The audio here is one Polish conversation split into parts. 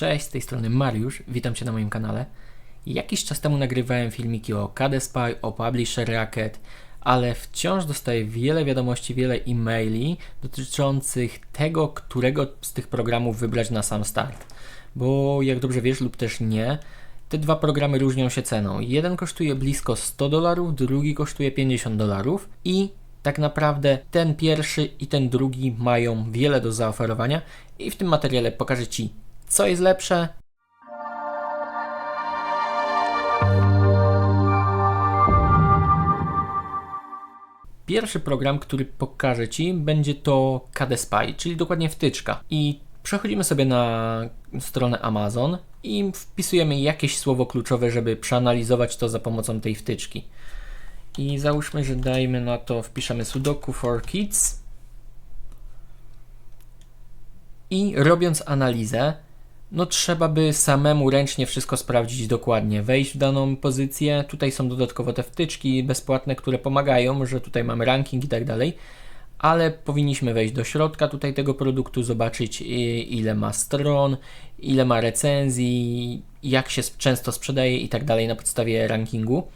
Cześć, z tej strony Mariusz, witam Cię na moim kanale. Jakiś czas temu nagrywałem filmiki o KDSpy, o Publisher Racket, ale wciąż dostaję wiele wiadomości, wiele e-maili dotyczących tego, którego z tych programów wybrać na sam start. Bo jak dobrze wiesz lub też nie, te dwa programy różnią się ceną. Jeden kosztuje blisko 100 dolarów, drugi kosztuje 50 dolarów i tak naprawdę ten pierwszy i ten drugi mają wiele do zaoferowania i w tym materiale pokażę Ci, co jest lepsze. Pierwszy program, który pokażę Ci, będzie to KDSpy, czyli dokładnie wtyczka. I przechodzimy sobie na stronę Amazon i wpisujemy jakieś słowo kluczowe, żeby przeanalizować to za pomocą tej wtyczki. I załóżmy, że dajmy na to, wpiszemy sudoku for kids. I robiąc analizę, no trzeba by samemu ręcznie wszystko sprawdzić dokładnie, wejść w daną pozycję. Tutaj są dodatkowo te wtyczki bezpłatne, które pomagają, że tutaj mamy ranking i tak dalej, ale powinniśmy wejść do środka tutaj tego produktu, zobaczyć ile ma stron, ile ma recenzji, jak się często sprzedaje i tak dalej na podstawie rankingu.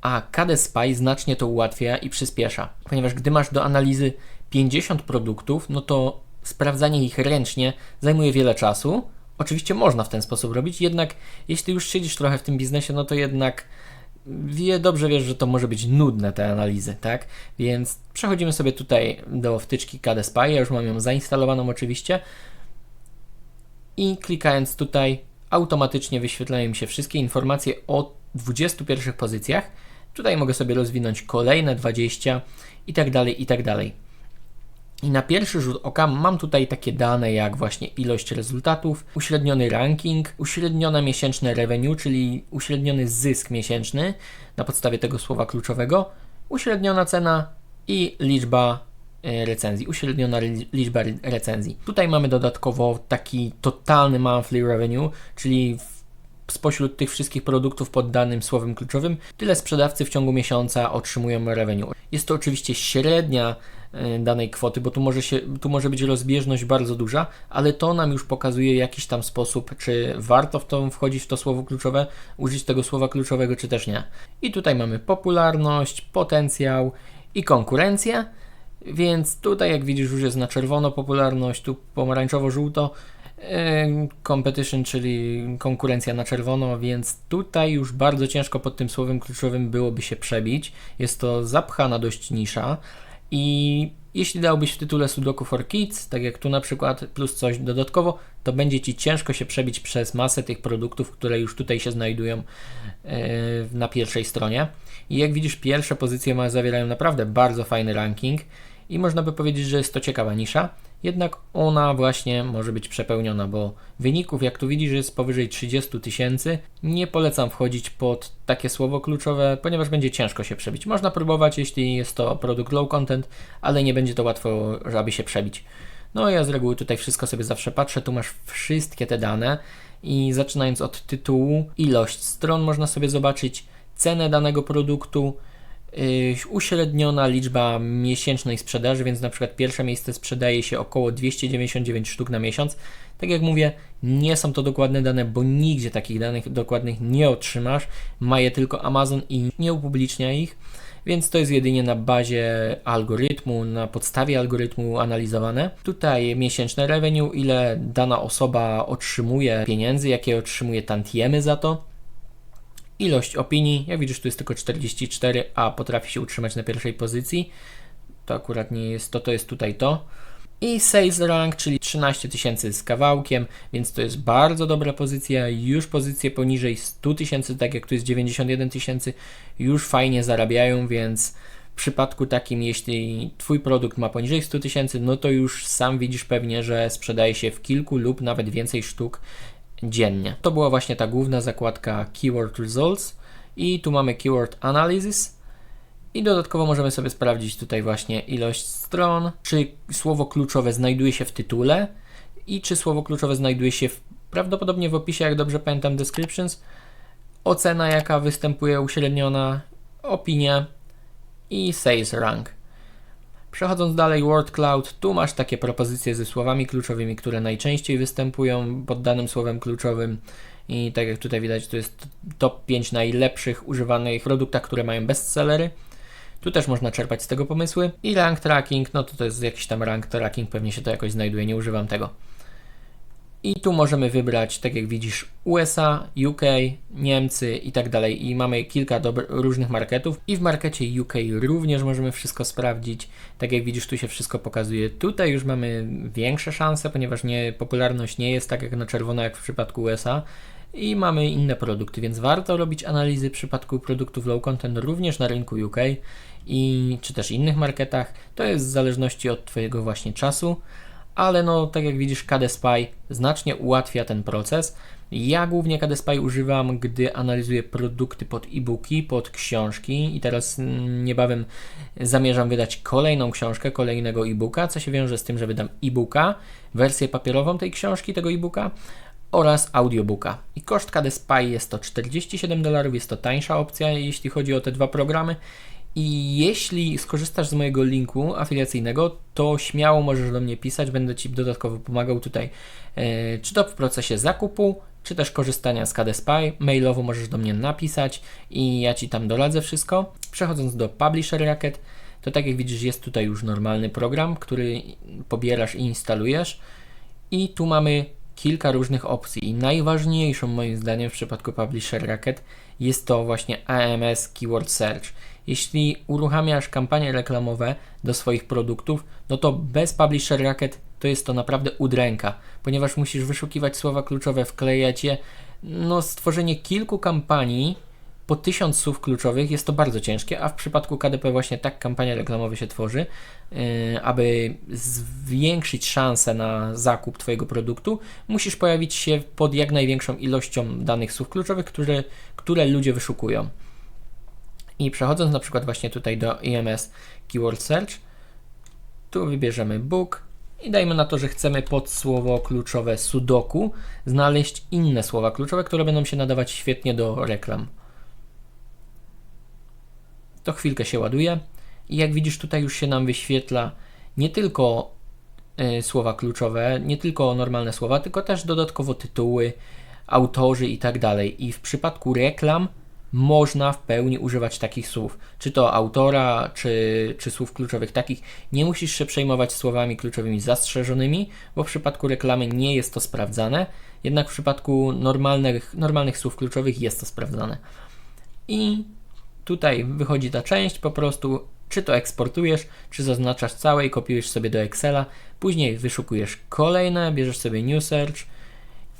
A KD Spy znacznie to ułatwia i przyspiesza, ponieważ gdy masz do analizy 50 produktów, no to sprawdzanie ich ręcznie zajmuje wiele czasu. Oczywiście można w ten sposób robić, jednak jeśli już siedzisz trochę w tym biznesie, no to jednak wie, dobrze wiesz, że to może być nudne te analizy, tak? Więc przechodzimy sobie tutaj do wtyczki KD Spy, ja już mam ją zainstalowaną oczywiście i klikając tutaj automatycznie wyświetlają mi się wszystkie informacje o 21 pozycjach. Tutaj mogę sobie rozwinąć kolejne 20 i tak dalej, i tak dalej. I na pierwszy rzut oka mam tutaj takie dane jak właśnie ilość rezultatów, uśredniony ranking, uśrednione miesięczne revenue, czyli uśredniony zysk miesięczny na podstawie tego słowa kluczowego, uśredniona cena i liczba e, recenzji, uśredniona liczba recenzji. Tutaj mamy dodatkowo taki totalny monthly revenue, czyli spośród tych wszystkich produktów pod danym słowem kluczowym, tyle sprzedawcy w ciągu miesiąca otrzymują revenue. Jest to oczywiście średnia danej kwoty, bo tu może, się, tu może być rozbieżność bardzo duża, ale to nam już pokazuje jakiś tam sposób, czy warto w to wchodzić w to słowo kluczowe, użyć tego słowa kluczowego, czy też nie. I tutaj mamy popularność, potencjał i konkurencję. Więc tutaj, jak widzisz, już jest na czerwono popularność, tu pomarańczowo-żółto, competition, czyli konkurencja na czerwono, więc tutaj już bardzo ciężko pod tym słowem kluczowym byłoby się przebić. Jest to zapchana dość nisza i jeśli dałbyś w tytule Sudoku for Kids, tak jak tu na przykład, plus coś dodatkowo, to będzie Ci ciężko się przebić przez masę tych produktów, które już tutaj się znajdują na pierwszej stronie. I jak widzisz, pierwsze pozycje ma, zawierają naprawdę bardzo fajny ranking i można by powiedzieć, że jest to ciekawa nisza, jednak ona właśnie może być przepełniona, bo wyników, jak tu widzisz, jest powyżej 30 tysięcy. Nie polecam wchodzić pod takie słowo kluczowe, ponieważ będzie ciężko się przebić. Można próbować, jeśli jest to produkt low content, ale nie będzie to łatwo, żeby się przebić. No ja z reguły tutaj wszystko sobie zawsze patrzę, tu masz wszystkie te dane i zaczynając od tytułu, ilość stron można sobie zobaczyć, cenę danego produktu, uśredniona liczba miesięcznej sprzedaży, więc na przykład pierwsze miejsce sprzedaje się około 299 sztuk na miesiąc. Tak jak mówię, nie są to dokładne dane, bo nigdzie takich danych dokładnych nie otrzymasz. Ma je tylko Amazon i nie upublicznia ich, więc to jest jedynie na bazie algorytmu, na podstawie algorytmu analizowane. Tutaj miesięczne revenue, ile dana osoba otrzymuje pieniędzy, jakie otrzymuje tantiemy za to Ilość opinii, jak widzisz, tu jest tylko 44, a potrafi się utrzymać na pierwszej pozycji. To akurat nie jest to, to jest tutaj to. I sales rank, czyli 13 tysięcy z kawałkiem, więc to jest bardzo dobra pozycja. Już pozycje poniżej 100 tysięcy, tak jak tu jest 91 tysięcy, już fajnie zarabiają, więc w przypadku takim, jeśli Twój produkt ma poniżej 100 tysięcy, no to już sam widzisz pewnie, że sprzedaje się w kilku lub nawet więcej sztuk dziennie. To była właśnie ta główna zakładka Keyword Results i tu mamy Keyword Analysis i dodatkowo możemy sobie sprawdzić tutaj właśnie ilość stron, czy słowo kluczowe znajduje się w tytule i czy słowo kluczowe znajduje się w, prawdopodobnie w opisie, jak dobrze pamiętam, descriptions, ocena jaka występuje uśredniona, opinia i sales rank. Przechodząc dalej, Word Cloud, tu masz takie propozycje ze słowami kluczowymi, które najczęściej występują pod danym słowem kluczowym. I tak jak tutaj widać, to jest top 5 najlepszych używanych produktach, które mają bestsellery. Tu też można czerpać z tego pomysły. I rank tracking, no to to jest jakiś tam rank tracking, pewnie się to jakoś znajduje, nie używam tego. I tu możemy wybrać, tak jak widzisz, USA, UK, Niemcy i tak dalej. I mamy kilka różnych marketów. I w markecie UK również możemy wszystko sprawdzić. Tak jak widzisz, tu się wszystko pokazuje. Tutaj już mamy większe szanse, ponieważ nie, popularność nie jest tak jak na czerwono, jak w przypadku USA. I mamy inne produkty, więc warto robić analizy w przypadku produktów low content również na rynku UK i czy też innych marketach. To jest w zależności od Twojego właśnie czasu ale no tak jak widzisz KDSpy znacznie ułatwia ten proces. Ja głównie KDSpy używam, gdy analizuję produkty pod e-booki, pod książki i teraz niebawem zamierzam wydać kolejną książkę, kolejnego e-booka, co się wiąże z tym, że wydam e-booka, wersję papierową tej książki, tego e-booka oraz audiobooka. I koszt KDSpy jest to 47 dolarów, jest to tańsza opcja, jeśli chodzi o te dwa programy i jeśli skorzystasz z mojego linku afiliacyjnego, to śmiało możesz do mnie pisać, będę Ci dodatkowo pomagał tutaj, e, czy to w procesie zakupu, czy też korzystania z KDSpy. Mailowo możesz do mnie napisać i ja Ci tam doradzę wszystko. Przechodząc do Publisher Racket, to tak jak widzisz, jest tutaj już normalny program, który pobierasz i instalujesz. I tu mamy kilka różnych opcji i najważniejszą moim zdaniem w przypadku Publisher Racket jest to właśnie AMS Keyword Search. Jeśli uruchamiasz kampanie reklamowe do swoich produktów, no to bez Publisher Racket to jest to naprawdę udręka, ponieważ musisz wyszukiwać słowa kluczowe, wklejać je. No, stworzenie kilku kampanii po tysiąc słów kluczowych jest to bardzo ciężkie, a w przypadku KDP właśnie tak kampania reklamowa się tworzy, yy, aby zwiększyć szanse na zakup Twojego produktu, musisz pojawić się pod jak największą ilością danych słów kluczowych, które, które ludzie wyszukują. I przechodząc na przykład właśnie tutaj do EMS Keyword Search, tu wybierzemy book i dajmy na to, że chcemy pod słowo kluczowe sudoku znaleźć inne słowa kluczowe, które będą się nadawać świetnie do reklam. To chwilkę się ładuje i jak widzisz tutaj już się nam wyświetla nie tylko y, słowa kluczowe, nie tylko normalne słowa, tylko też dodatkowo tytuły, autorzy i tak dalej. I w przypadku reklam można w pełni używać takich słów, czy to autora, czy, czy słów kluczowych takich. Nie musisz się przejmować słowami kluczowymi zastrzeżonymi, bo w przypadku reklamy nie jest to sprawdzane, jednak w przypadku normalnych, normalnych słów kluczowych jest to sprawdzane. I tutaj wychodzi ta część, po prostu czy to eksportujesz, czy zaznaczasz całe i kopiujesz sobie do Excela, później wyszukujesz kolejne, bierzesz sobie New Search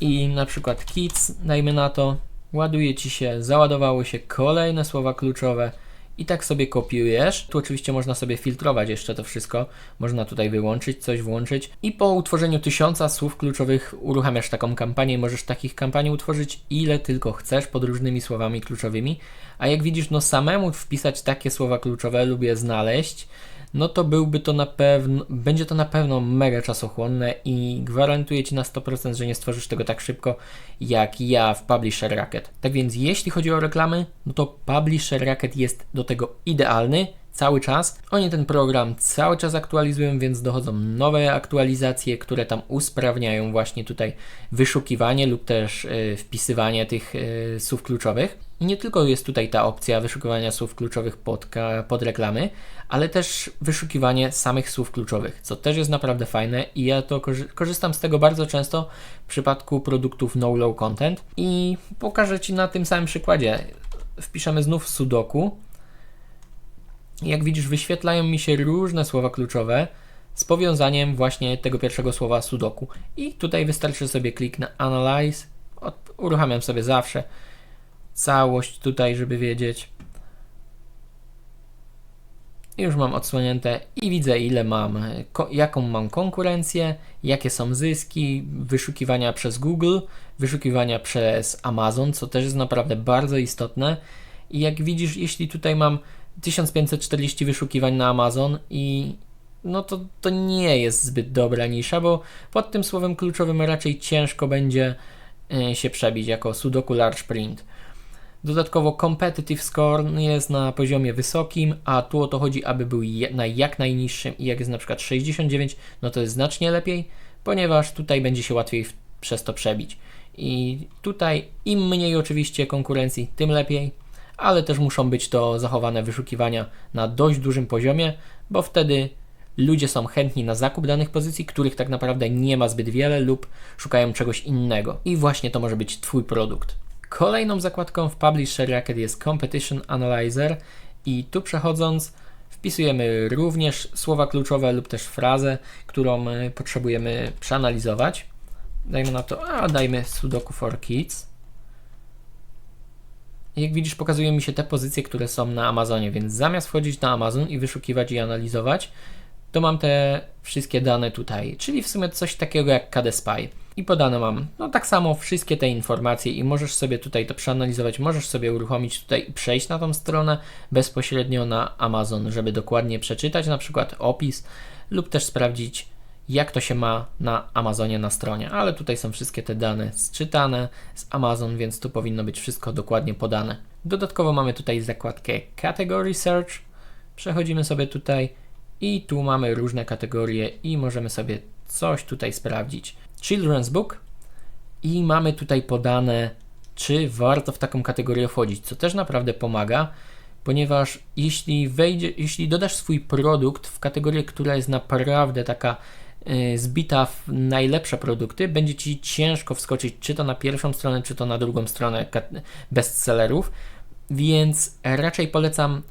i na przykład Kids, dajmy na to, ładuje Ci się, załadowały się kolejne słowa kluczowe i tak sobie kopiujesz. Tu oczywiście można sobie filtrować jeszcze to wszystko. Można tutaj wyłączyć, coś włączyć i po utworzeniu tysiąca słów kluczowych uruchamiasz taką kampanię możesz takich kampanii utworzyć ile tylko chcesz pod różnymi słowami kluczowymi. A jak widzisz, no samemu wpisać takie słowa kluczowe lubię znaleźć no to byłby to na pewno, będzie to na pewno mega czasochłonne i gwarantuję Ci na 100%, że nie stworzysz tego tak szybko jak ja w Publisher Racket. Tak więc jeśli chodzi o reklamy, no to Publisher Racket jest do tego idealny cały czas. Oni ten program cały czas aktualizują, więc dochodzą nowe aktualizacje, które tam usprawniają właśnie tutaj wyszukiwanie lub też y, wpisywanie tych y, słów kluczowych. Nie tylko jest tutaj ta opcja wyszukiwania słów kluczowych pod, pod reklamy, ale też wyszukiwanie samych słów kluczowych, co też jest naprawdę fajne i ja to korzystam z tego bardzo często w przypadku produktów no-low content i pokażę Ci na tym samym przykładzie. Wpiszemy znów sudoku. Jak widzisz, wyświetlają mi się różne słowa kluczowe z powiązaniem właśnie tego pierwszego słowa sudoku. I tutaj wystarczy sobie klik na Analyze. Uruchamiam sobie zawsze całość tutaj, żeby wiedzieć. Już mam odsłonięte i widzę ile mam, jaką mam konkurencję, jakie są zyski, wyszukiwania przez Google, wyszukiwania przez Amazon, co też jest naprawdę bardzo istotne. I jak widzisz, jeśli tutaj mam 1540 wyszukiwań na Amazon i no to, to nie jest zbyt dobra nisza, bo pod tym słowem kluczowym raczej ciężko będzie e, się przebić jako sudoku large print. Dodatkowo competitive score jest na poziomie wysokim, a tu o to chodzi, aby był na jak najniższym i jak jest na przykład 69, no to jest znacznie lepiej, ponieważ tutaj będzie się łatwiej przez to przebić. I tutaj im mniej oczywiście konkurencji, tym lepiej, ale też muszą być to zachowane wyszukiwania na dość dużym poziomie, bo wtedy ludzie są chętni na zakup danych pozycji, których tak naprawdę nie ma zbyt wiele lub szukają czegoś innego. I właśnie to może być Twój produkt. Kolejną zakładką w Publisher Racket jest Competition Analyzer i tu przechodząc wpisujemy również słowa kluczowe lub też frazę, którą y, potrzebujemy przeanalizować. Dajmy na to, a dajmy sudoku for kids. Jak widzisz, pokazują mi się te pozycje, które są na Amazonie, więc zamiast wchodzić na Amazon i wyszukiwać i analizować, to mam te wszystkie dane tutaj, czyli w sumie coś takiego jak KD Spy. I podane mam, no tak samo wszystkie te informacje i możesz sobie tutaj to przeanalizować, możesz sobie uruchomić tutaj i przejść na tą stronę bezpośrednio na Amazon, żeby dokładnie przeczytać na przykład opis lub też sprawdzić jak to się ma na Amazonie na stronie, ale tutaj są wszystkie te dane zczytane z Amazon, więc tu powinno być wszystko dokładnie podane. Dodatkowo mamy tutaj zakładkę Category Search. Przechodzimy sobie tutaj i tu mamy różne kategorie i możemy sobie coś tutaj sprawdzić. Children's Book i mamy tutaj podane, czy warto w taką kategorię wchodzić, co też naprawdę pomaga, ponieważ jeśli wejdzie, jeśli dodasz swój produkt w kategorię, która jest naprawdę taka y, zbita w najlepsze produkty, będzie ci ciężko wskoczyć czy to na pierwszą stronę, czy to na drugą stronę bestsellerów, więc raczej polecam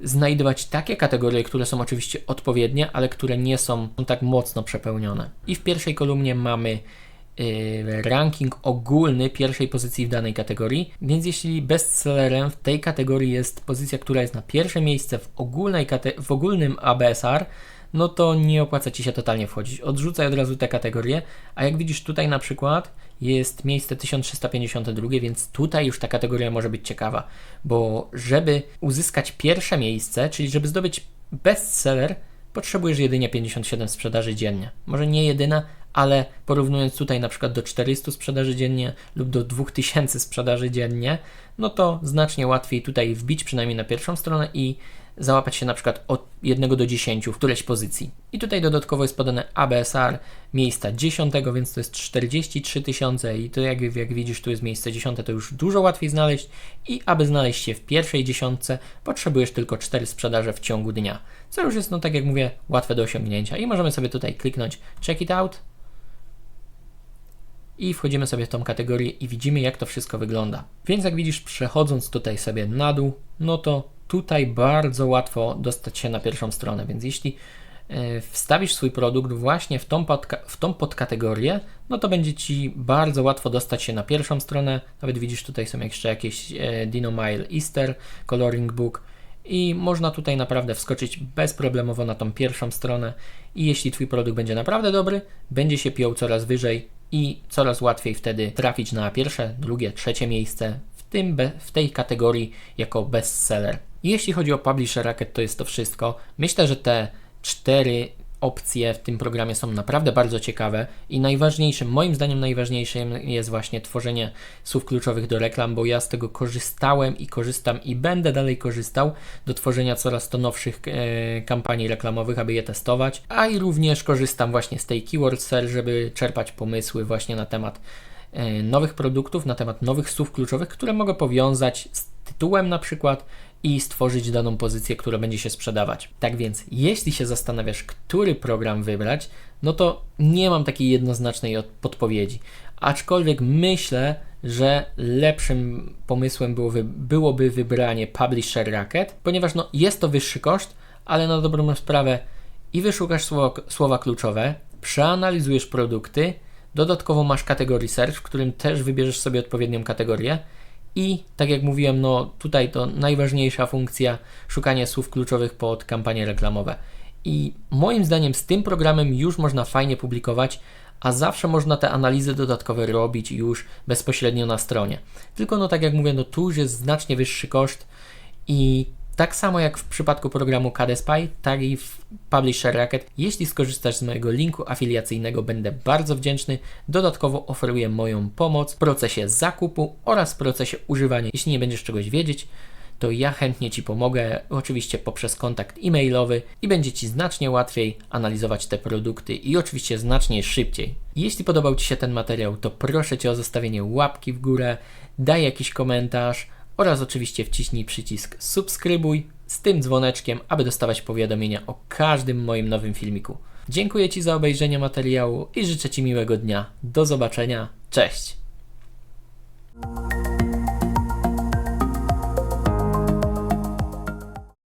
znajdować takie kategorie, które są oczywiście odpowiednie, ale które nie są tak mocno przepełnione. I w pierwszej kolumnie mamy y, ranking ogólny pierwszej pozycji w danej kategorii, więc jeśli bestsellerem w tej kategorii jest pozycja, która jest na pierwsze miejsce w, ogólnej w ogólnym ABSR, no to nie opłaca Ci się totalnie wchodzić. Odrzucaj od razu te kategorie, a jak widzisz tutaj na przykład jest miejsce 1352, więc tutaj już ta kategoria może być ciekawa, bo żeby uzyskać pierwsze miejsce, czyli żeby zdobyć bestseller, potrzebujesz jedynie 57 sprzedaży dziennie. Może nie jedyna, ale porównując tutaj na przykład do 400 sprzedaży dziennie lub do 2000 sprzedaży dziennie, no to znacznie łatwiej tutaj wbić przynajmniej na pierwszą stronę i załapać się na przykład od 1 do 10 w którejś pozycji. I tutaj dodatkowo jest podane ABSR miejsca 10, więc to jest 43 tysiące i to jak, jak widzisz tu jest miejsce 10, to już dużo łatwiej znaleźć i aby znaleźć się w pierwszej dziesiątce potrzebujesz tylko 4 sprzedaże w ciągu dnia, co już jest no tak jak mówię łatwe do osiągnięcia i możemy sobie tutaj kliknąć check it out i wchodzimy sobie w tą kategorię i widzimy jak to wszystko wygląda. Więc jak widzisz przechodząc tutaj sobie na dół, no to tutaj bardzo łatwo dostać się na pierwszą stronę, więc jeśli e, wstawisz swój produkt właśnie w tą, podka- w tą podkategorię, no to będzie Ci bardzo łatwo dostać się na pierwszą stronę. Nawet widzisz, tutaj są jeszcze jakieś e, Dinomile Easter, Coloring Book i można tutaj naprawdę wskoczyć bezproblemowo na tą pierwszą stronę i jeśli Twój produkt będzie naprawdę dobry, będzie się piął coraz wyżej i coraz łatwiej wtedy trafić na pierwsze, drugie, trzecie miejsce tym w tej kategorii jako bestseller. Jeśli chodzi o Publisher Racket, to jest to wszystko. Myślę, że te cztery opcje w tym programie są naprawdę bardzo ciekawe i najważniejszym, moim zdaniem najważniejszym jest właśnie tworzenie słów kluczowych do reklam, bo ja z tego korzystałem i korzystam i będę dalej korzystał do tworzenia coraz to nowszych e, kampanii reklamowych, aby je testować, a i również korzystam właśnie z tej Keyword Search, żeby czerpać pomysły właśnie na temat nowych produktów, na temat nowych słów kluczowych, które mogę powiązać z tytułem na przykład i stworzyć daną pozycję, która będzie się sprzedawać. Tak więc, jeśli się zastanawiasz, który program wybrać, no to nie mam takiej jednoznacznej od- podpowiedzi. Aczkolwiek myślę, że lepszym pomysłem byłoby, byłoby wybranie Publisher Racket, ponieważ no, jest to wyższy koszt, ale na dobrą sprawę i wyszukasz słowa, słowa kluczowe, przeanalizujesz produkty, dodatkowo masz kategorii search, w którym też wybierzesz sobie odpowiednią kategorię i tak jak mówiłem, no tutaj to najważniejsza funkcja szukanie słów kluczowych pod kampanie reklamowe. I moim zdaniem z tym programem już można fajnie publikować, a zawsze można te analizy dodatkowe robić już bezpośrednio na stronie. Tylko no tak jak mówię, no tu już jest znacznie wyższy koszt i Tak samo jak w przypadku programu KDSPY, tak i w Publisher Racket. Jeśli skorzystasz z mojego linku afiliacyjnego, będę bardzo wdzięczny. Dodatkowo oferuję moją pomoc w procesie zakupu oraz w procesie używania. Jeśli nie będziesz czegoś wiedzieć, to ja chętnie Ci pomogę, oczywiście poprzez kontakt e-mailowy i będzie Ci znacznie łatwiej analizować te produkty i oczywiście znacznie szybciej. Jeśli podobał Ci się ten materiał, to proszę Cię o zostawienie łapki w górę, daj jakiś komentarz oraz oczywiście wciśnij przycisk subskrybuj z tym dzwoneczkiem, aby dostawać powiadomienia o każdym moim nowym filmiku. Dziękuję Ci za obejrzenie materiału i życzę Ci miłego dnia. Do zobaczenia. Cześć!